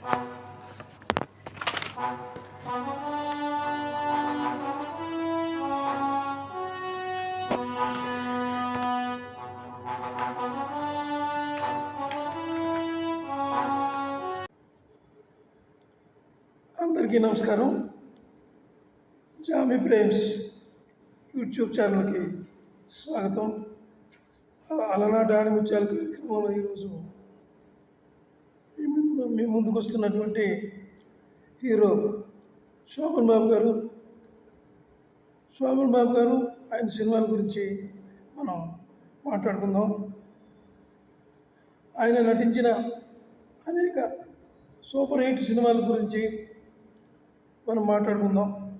అందరికీ నమస్కారం. జామి ప్రేమ్స్ యూట్యూబ్ ఛానల్కి స్వాగతం. అలనా అలనాటి ఆణిముత్యాల కార్యక్రమంలో ఈరోజు ముందు మీ ముందుకు వస్తున్నటువంటి హీరో శోభన్ బాబు గారు. శోభన్ బాబు గారు ఆయన సినిమాల గురించి మనం మాట్లాడుకుందాం. ఆయన నటించిన అనేక సూపర్ హిట్ సినిమాల గురించి మనం మాట్లాడుకుందాం.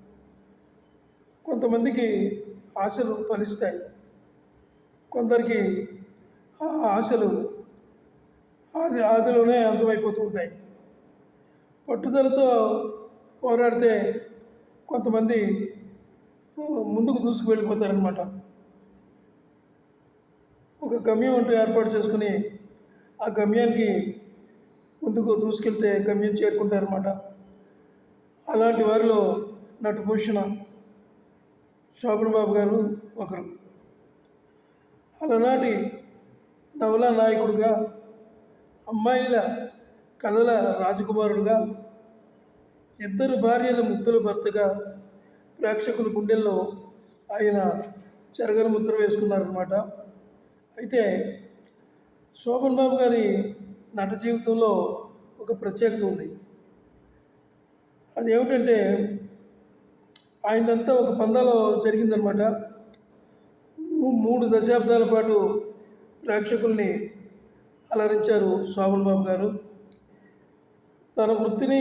కొంతమందికి ఆశలు ఫలిస్తాయి. కొందరికి ఆ ఆశలు ఆది ఆదిలోనే అంతమైపోతూ ఉంటాయి. పట్టుదలతో పోరాడితే కొంతమంది ముందుకు దూసుకు వెళ్ళిపోతారనమాట ఒక గమ్యం అంటూ ఏర్పాటు చేసుకుని ఆ గమ్యానికి ముందుకు దూసుకెళ్తే గమ్యం చేరుకుంటారన్నమాట. అలాంటి వారిలో నటుభూషణ శోభన్ బాబు గారు ఒకరు. అలనాటి నవలా నాయకుడిగా అమ్మాయిల కలల రాజకుమారుడుగా ఇద్దరు భార్యల ముద్దుల భర్తగా ప్రేక్షకుల గుండెల్లో ఆయన చెరగని ముద్ర వేసుకున్నారనమాట అయితే శోభన్ బాబు గారి నట జీవితంలో ఒక ప్రత్యేకత ఉంది. అదేమిటంటే ఆయనంతా ఒక పందాలో జరిగిందనమాట మూ- మూడు దశాబ్దాల పాటు ప్రేక్షకుల్ని అలరించారు శోభన్ బాబు గారు. తన వృత్తిని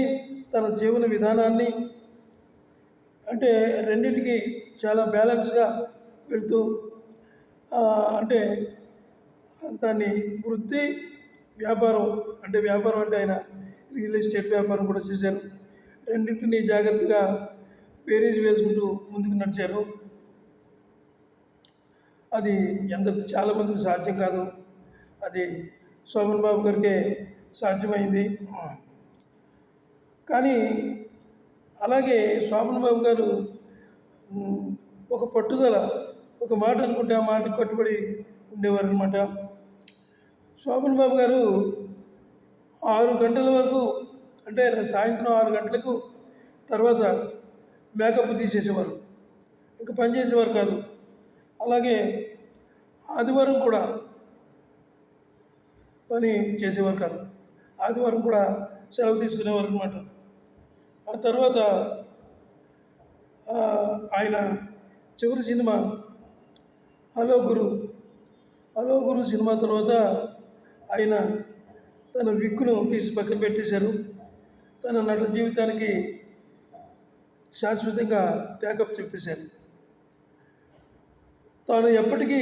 తన జీవన విధానాన్ని అంటే రెండింటికి చాలా బ్యాలెన్స్గా వెళ్తూ అంటే దాన్ని వృత్తి వ్యాపారం అంటే వ్యాపారం అంటే ఆయన రియల్ ఎస్టేట్ వ్యాపారం కూడా చేశారు. రెండింటిని జాగ్రత్తగా బేరీజ్ వేసుకుంటూ ముందుకు నడిచారు. అది ఎంత చాలామందికి సాధ్యం కాదు. అది శోభన్ బాబు గారికే సాధ్యమైంది. కానీ అలాగే శోభన్ బాబు గారు ఒక పట్టుదల ఒక మాట అనుకుంటే ఆ మాటకు కట్టుబడి ఉండేవారు అనమాట శోభన్ బాబు గారు ఆరు గంటల వరకు అంటే సాయంత్రం ఆరు గంటలకు తర్వాత మేకప్ తీసేసేవారు. ఇంకా పని చేసేవారు కాదు. అలాగే ఆదివారం కూడా పని చేసేవారు కాదు. ఆదివారం కూడా సెలవు తీసుకునేవారు అనమాట ఆ తర్వాత ఆయన చివరి cinema hello Guru hello Guru cinema తర్వాత ఆయన తన విక్కును తీసి పక్కన పెట్టేశారు. తన నట జీవితానికి శాశ్వతంగా ప్యాకప్ చెప్పేశారు. తాను ఎప్పటికీ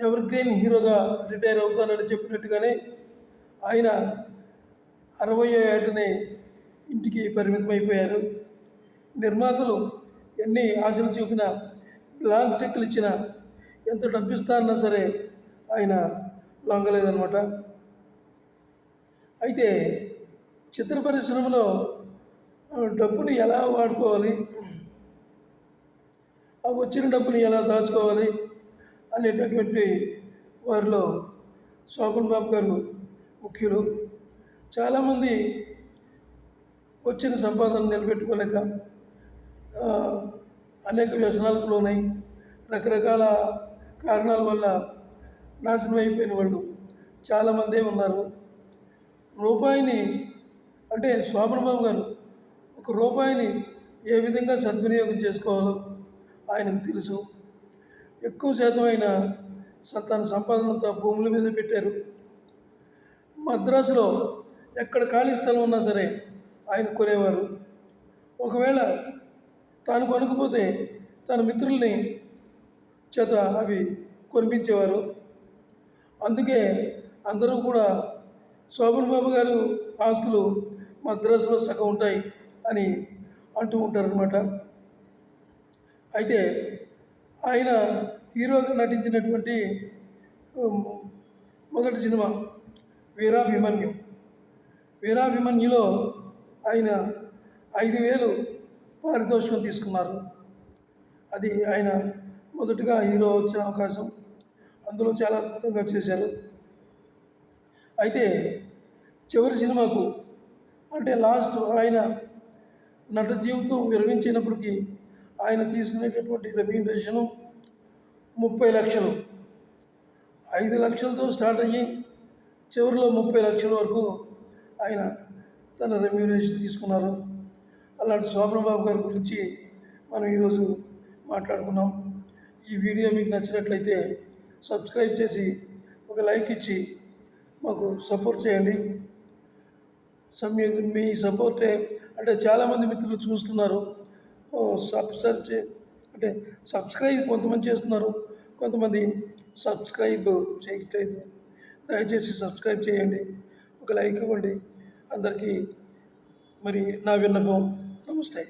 ఎవర్ గ్రీన్ హీరోగా రిటైర్ అవుతానని చెప్పినట్టుగానే ఆయన అరవై ఏటనే ఇంటికి పరిమితం అయిపోయారు నిర్మాతలు ఎన్ని ఆశలు చూపినా బ్లాంక్ చెక్కులు ఇచ్చినా ఎంత డబ్బిస్తారన్నా సరే ఆయన లొంగలేదనమాట అయితే చిత్ర పరిశ్రమలో డబ్బుని ఎలా వాడుకోవాలి? ఆ వచ్చిన డబ్బుని ఎలా దాచుకోవాలి? అనేటటువంటి వారిలో శోభన్ బాబు గారు ముఖ్యులు. చాలామంది వచ్చిన సంపాదన నిలబెట్టుకోలేక అనేక వ్యసనాలకు లోనై రకరకాల కారణాల వల్ల నాశనం అయిపోయిన వాళ్ళు చాలామందే ఉన్నారు. రూపాయిని అంటే శోభన్ గారు ఒక రూపాయిని ఏ విధంగా సద్వినియోగం చేసుకోవాలో ఆయనకు తెలుసు. ఎక్కువ శాతం ఆయన స- తన సంపాదన అంతా భూముల మీద పెట్టారు. మద్రాసులో ఎక్కడ ఖాళీ స్థలం ఉన్నా సరే ఆయన కొనేవారు. ఒకవేళ తాను కొనకపోతే తన మిత్రుల్ని చేత అవి కొనిపించేవారు. అందుకే అందరూ కూడా శోభన్ బాబు గారు ఆస్తులు మద్రాసులో సగం ఉంటాయి అని అంటూ ఉంటారనమాట అయితే ఆయన హీరోగా నటించినటువంటి మొదటి సినిమా వీరాభిమన్యు. వీరాభిమన్యులో ఆయన ఐదు వేలు పారితోషికం తీసుకున్నారు. అది ఆయన మొదటగా హీరో వచ్చిన అవకాశం. అందులో చాలా అద్భుతంగా చేశారు. అయితే చివరి సినిమాకు అంటే లాస్ట్ ఆయన నట జీవితం విరమించినప్పటికీ ఆయన తీసుకునేటటువంటి రెమ్యూనరేషను ముప్పై లక్షలు. ఐదు లక్షలతో స్టార్ట్ అయ్యి చివరిలో ముప్పై లక్షల వరకు ఆయన తన రెమ్యూనేషన్ తీసుకున్నారు. అలాంటి శోభనబాబు గారి గురించి మనం ఈరోజు మాట్లాడుకున్నాం. ఈ వీడియో మీకు నచ్చినట్లయితే సబ్స్క్రైబ్ చేసి ఒక లైక్ ఇచ్చి మాకు సపోర్ట్ చేయండి. మీ మీ సపోర్టే అంటే చాలామంది మిత్రులు చూస్తున్నారు. సబ్స్క్రైబ్ చే అంటే సబ్స్క్రైబ్ కొంతమంది చేస్తున్నారు. కొంతమంది సబ్స్క్రైబ్ చేయట్లేదు. దయచేసి సబ్స్క్రైబ్ చేయండి. ఒక లైక్ ఇవ్వండి. అందరికీ మరి నా విన్నపం నమస్తే.